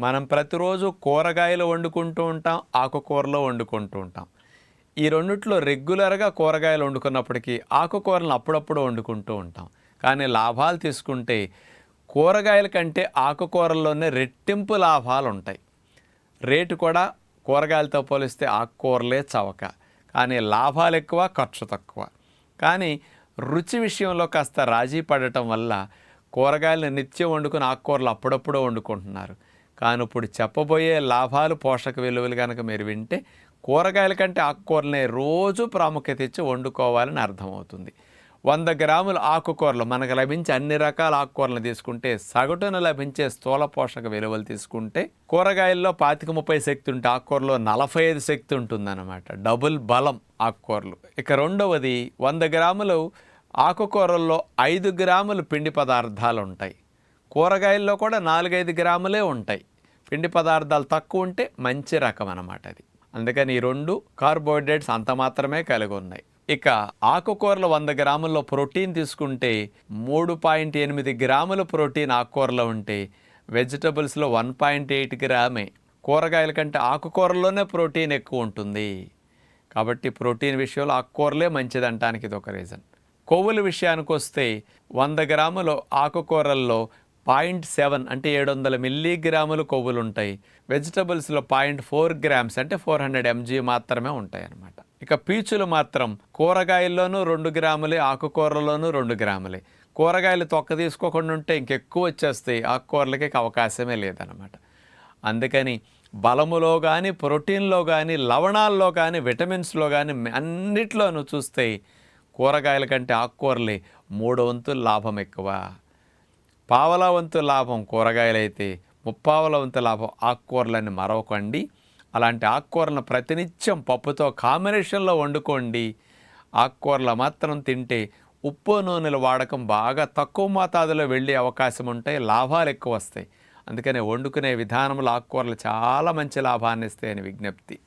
మనం ప్రతిరోజు కూరగాయలు వండుకుంటూ ఉంటాం ఆకుకూరలో వండుకుంటూ ఉంటాం. ఈ రెండిట్లో రెగ్యులర్గా కూరగాయలు వండుకున్నప్పటికీ ఆకుకూరలను అప్పుడప్పుడు వండుకుంటూ ఉంటాం. కానీ లాభాలు తీసుకుంటే కూరగాయల కంటే ఆకుకూరల్లోనే రెట్టింపు లాభాలు ఉంటాయి. రేటు కూడా కూరగాయలతో పోలిస్తే ఆకుకూరలే చవక. కానీ లాభాలు ఎక్కువ ఖర్చు తక్కువ. కానీ రుచి విషయంలో కాస్త రాజీ పడటం వల్ల కూరగాయలను నిత్యం వండుకుని ఆకుకూరలు అప్పుడప్పుడు వండుకుంటున్నారు. కానీ ఇప్పుడు చెప్పబోయే లాభాలు పోషక విలువలు కనుక మీరు వింటే కూరగాయల కంటే ఆకుకూరలనే రోజు ప్రాముఖ్యత ఇచ్చి వండుకోవాలని అర్థమవుతుంది. వంద గ్రాముల ఆకుకూరలు మనకు లభించే అన్ని రకాల ఆకుకూరలు తీసుకుంటే సగటున లభించే స్థూల పోషక విలువలు తీసుకుంటే కూరగాయల్లో పాతిక ముప్పై శక్తి ఉంటే ఆకుకూరలో నలభై ఐదు శక్తి ఉంటుందన్నమాట. డబుల్ బలం ఆకుకూరలు. ఇక రెండవది వంద గ్రాములు ఆకుకూరల్లో ఐదు గ్రాములు పిండి పదార్థాలు ఉంటాయి. కూరగాయల్లో కూడా నాలుగైదు గ్రాములే ఉంటాయి. పిండి పదార్థాలు తక్కువ ఉంటే మంచి రకం అన్నమాట అది. అందుకని ఈ రెండు కార్బోహైడ్రేట్స్ అంత మాత్రమే కలిగి ఉన్నాయి. ఇక ఆకుకూరలు వంద గ్రాముల్లో ప్రోటీన్ తీసుకుంటే మూడు పాయింట్ ఎనిమిది గ్రాముల ప్రోటీన్ ఆకుకూరలో ఉంటే వెజిటబుల్స్లో వన్ పాయింట్ ఎయిట్ గ్రామే. కూరగాయల కంటే ఆకుకూరల్లోనే ప్రోటీన్ ఎక్కువ ఉంటుంది. కాబట్టి ప్రోటీన్ విషయంలో ఆకుకూరలే మంచిది అంటానికి ఇది ఒక రీజన్. కొవ్వుల విషయానికి వస్తే వంద గ్రాములు ఆకుకూరల్లో పాయింట్ సెవెన్ అంటే ఏడు వందల మిల్లీగ్రాములు కొవ్వులు ఉంటాయి వెజిటబుల్స్లో పాయింట్ ఫోర్ గ్రామ్స్ అంటే ఫోర్ హండ్రెడ్ ఎంజీ మాత్రమే ఉంటాయి అన్నమాట ఇక పీచులు మాత్రం కూరగాయల్లోనూ రెండు గ్రాములే ఆకుకూరలోనూ రెండు గ్రాములే. కూరగాయలు తొక్క తీసుకోకుండా ఉంటే ఇంకెక్కువ వచ్చేస్తాయి ఆకుకూరలకి అవకాశమే లేదన్నమాట. అందుకని బలములో కానీ ప్రోటీన్లో కానీ లవణాల్లో కానీ విటమిన్స్లో కానీ అన్నిట్లోనూ చూస్తే కూరగాయల కంటే ఆకుకూరలే మూడు వంతులు లాభం ఎక్కువ. పావల వంతు లాభం కూరగాయలైతే ముప్పావల వంతు లాభం ఆకుకూరలని మరవకండి. అలాంటి ఆకుకూరలను ప్రతినిత్యం పప్పుతో కాంబినేషన్లో వండుకోండి. ఆకుకూరలు మాత్రం తింటే ఉప్పు నూనెల వాడకం బాగా తక్కువ మోతాదులో వెళ్ళే అవకాశం ఉంటాయి లాభాలు ఎక్కువ వస్తాయి. అందుకనే వండుకునే విధానంలో ఆకుకూరలు చాలా మంచి లాభాన్ని ఇస్తాయని విజ్ఞప్తి.